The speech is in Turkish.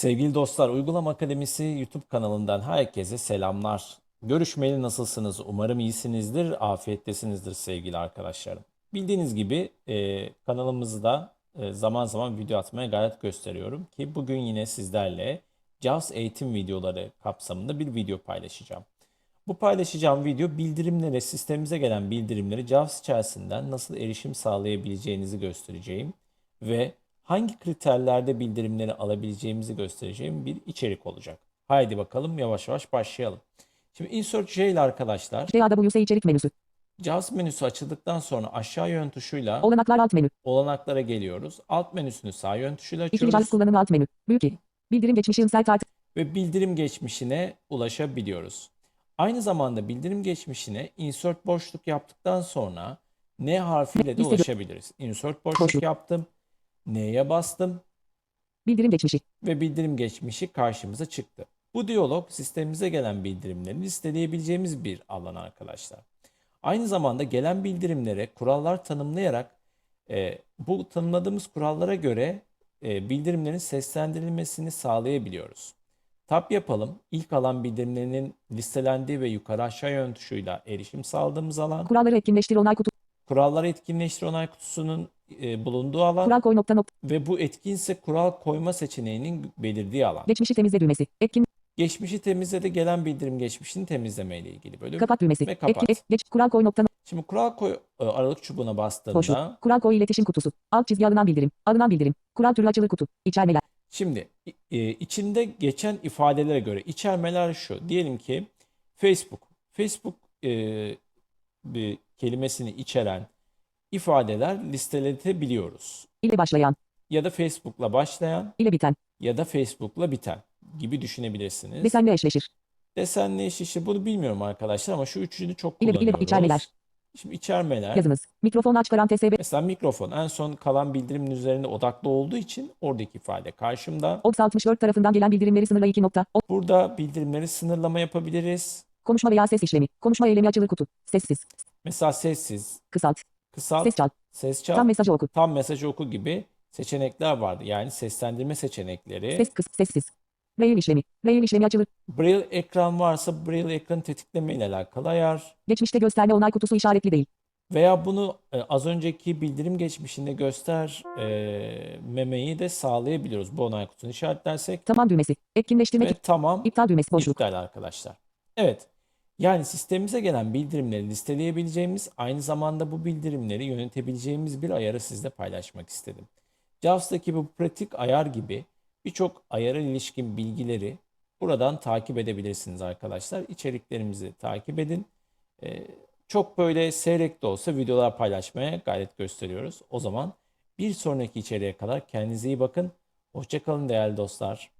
Sevgili dostlar, Uygulama Akademisi YouTube kanalından herkese selamlar. Görüşmeli nasılsınız? Umarım iyisinizdir, afiyettesinizdir sevgili arkadaşlarım. Bildiğiniz gibi e, kanalımızda e, zaman zaman video atmaya gayret gösteriyorum ki bugün yine sizlerle JAWS eğitim videoları kapsamında bir video paylaşacağım. Bu paylaşacağım video bildirimlere, sistemimize gelen bildirimleri JAWS içerisinden nasıl erişim sağlayabileceğinizi göstereceğim ve hangi kriterlerde bildirimleri alabileceğimizi göstereceğim bir içerik olacak. Haydi bakalım yavaş yavaş başlayalım. Şimdi Insert J ile arkadaşlar JAWS içerik menüsü. JAWS menüsü açıldıktan sonra aşağı yön tuşuyla Olanaklar alt menü. olanaklara geliyoruz. Alt menüsünü sağ yön tuşuyla İkinci açıyoruz JAWS kullanımı alt menü. Büyük i. Bildirim geçmişi insert artı. ve bildirim geçmişine ulaşabiliyoruz. Aynı zamanda bildirim geçmişine insert boşluk yaptıktan sonra N harfiyle de ulaşabiliriz. Insert boşluk Boşluk. yaptım. N'ye bastım. Bildirim geçmişi. ve bildirim geçmişi karşımıza çıktı. Bu diyalog sistemimize gelen bildirimleri listeleyebileceğimiz bir alan arkadaşlar. Aynı zamanda gelen bildirimlere kurallar tanımlayarak e, bu tanımladığımız kurallara göre e, bildirimlerin seslendirilmesini sağlayabiliyoruz. Tab yapalım. İlk alan bildirimlerinin listelendiği ve yukarı aşağı yön tuşuyla erişim sağladığımız alan. Kuralları etkinleştir onay kutu. Kuralları etkinleştir onay kutusunun e, bulunduğu alan Kural koy nokta nokta. ve bu etkinse kural koyma seçeneğinin belirdiği alan. Geçmişi temizle düğmesi. Etkin. Geçmişi temizle de gelen bildirim geçmişini temizleme ile ilgili bölüm. Kapat düğmesi. Ve kapat. Etki, et, geç. Kural koy nokta. Şimdi kural koy e, aralık çubuğuna Koşu. bastığında Kural koy iletişim kutusu. Alt çizgi alınan bildirim. Alınan bildirim. Kural türlü açılır kutu. İçermeler. şimdi e, içinde geçen ifadelere göre içermeler şu. Diyelim ki Facebook. Facebook e, bir kelimesini içeren ifadeler listeletebiliyoruz. ile başlayan. Ya da Facebook'la başlayan ile biten. ya da Facebook'la biten gibi düşünebilirsiniz. Desenle eşleşir. Desenli eş işi bunu bilmiyorum arkadaşlar ama şu üçünü çok İle, ile kullanıyoruz. içermeler. Şimdi içermeler. Yazınız. Mikrofon aç parantez SB. Mesela mikrofon en son kalan bildirimin üzerinde odaklı olduğu için oradaki ifade karşımda. Ops 64 tarafından gelen bildirimleri sınırla 2 nokta. O, Burada bildirimleri sınırlama yapabiliriz. konuşma veya ses işlemi. Konuşma eylemi açılır kutu. Sessiz. Mesela sessiz, Kısalt. Kısalt, Ses çal. ses çal, Tam mesajı oku. tam mesajı oku gibi seçenekler vardı. Yani seslendirme seçenekleri. Ses kıs. Sessiz. Braille işlemi. Braille işlemi açılır. Braille ekran varsa Braille ekranı tetikleme ile alakalı ayar. Geçmişte gösterme onay kutusu işaretli değil. Veya bunu e, az önceki bildirim geçmişinde göster e, memeyi de sağlayabiliyoruz. Bu onay kutusunu işaretlersek. Tamam düğmesi. Etkinleştirme Ve tamam iptal düğmesi boşluk. iptal arkadaşlar. Evet. Yani sistemimize gelen bildirimleri listeleyebileceğimiz, aynı zamanda bu bildirimleri yönetebileceğimiz bir ayarı sizle paylaşmak istedim. JAWS'daki bu pratik ayar gibi birçok ayara ilişkin bilgileri buradan takip edebilirsiniz arkadaşlar. İçeriklerimizi takip edin. Ee, çok böyle seyrek de olsa videolar paylaşmaya gayret gösteriyoruz. O zaman bir sonraki içeriğe kadar kendinize iyi bakın. Hoşçakalın değerli dostlar.